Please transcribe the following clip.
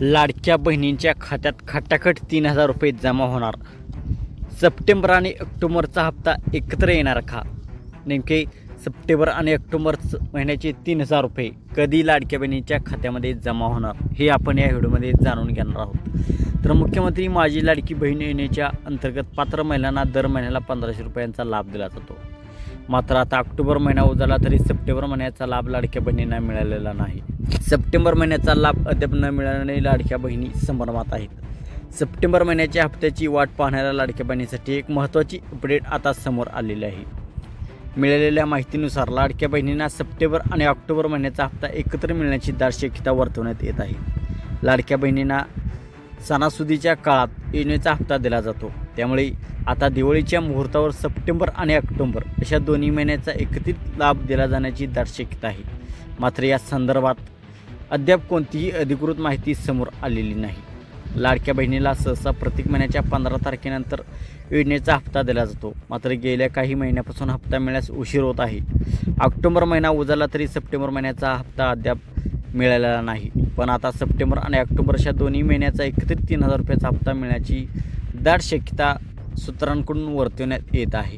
लाडक्या बहिणींच्या खात्यात खटाखट तीन हजार रुपये जमा होणार. सप्टेंबर आणि ऑक्टोबरचा हप्ता एकत्र येणार का? नेमके सप्टेंबर आणि ऑक्टोबर महिन्याचे तीन हजार रुपये कधी लाडक्या बहिणीच्या खात्यामध्ये जमा होणार हे आपण या व्हिडिओमध्ये जाणून घेणार आहोत. तर मुख्यमंत्री माझी लाडकी बहीण योजनेच्या अंतर्गत पात्र महिलांना दर महिन्याला पंधराशे रुपयांचा लाभ दिला जातो. मात्र आता ऑक्टोबर महिना उजाला तरी सप्टेंबर महिन्याचा लाभ लाडक्या बहिणींना मिळालेला नाही. सप्टेंबर महिन्याचा लाभ अद्याप न मिळाल्याने लाडक्या बहिणी संभ्रमात आहेत. सप्टेंबर महिन्याच्या हप्त्याची वाट पाहणाऱ्या लाडक्या बहिणीसाठी एक महत्त्वाची अपडेट आता समोर आलेली आहे. मिळालेल्या माहितीनुसार लाडक्या बहिणींना सप्टेंबर आणि ऑक्टोबर महिन्याचा हप्ता एकत्र मिळण्याची दाट शक्यता वर्तवण्यात येत आहे. लाडक्या बहिणींना सणासुदीच्या काळात योजनेचा हप्ता दिला जातो. त्यामुळे आता दिवाळीच्या मुहूर्तावर सप्टेंबर आणि ऑक्टोबर अशा दोन्ही महिन्याचा एकत्रित लाभ दिला जाण्याची दाट शक्यता आहे. मात्र या संदर्भात अद्याप कोणतीही अधिकृत माहिती समोर आलेली नाही. लाडक्या बहिणीला सहसा प्रत्येक महिन्याच्या पंधरा तारखेनंतर योजनेचा हप्ता दिला जातो. मात्र गेल्या काही महिन्यापासून हप्ता मिळण्यास उशीर होत आहे. ऑक्टोबर महिना उजाला तरी सप्टेंबर महिन्याचा हप्ता अद्याप मिळालेला नाही. पण आता सप्टेंबर आणि ऑक्टोबरच्या दोन्ही महिन्याचा एकत्रित तीन हजार रुपयाचा हप्ता मिळण्याची दाट शक्यता सूत्रांकडून वर्तवण्यात येत आहे.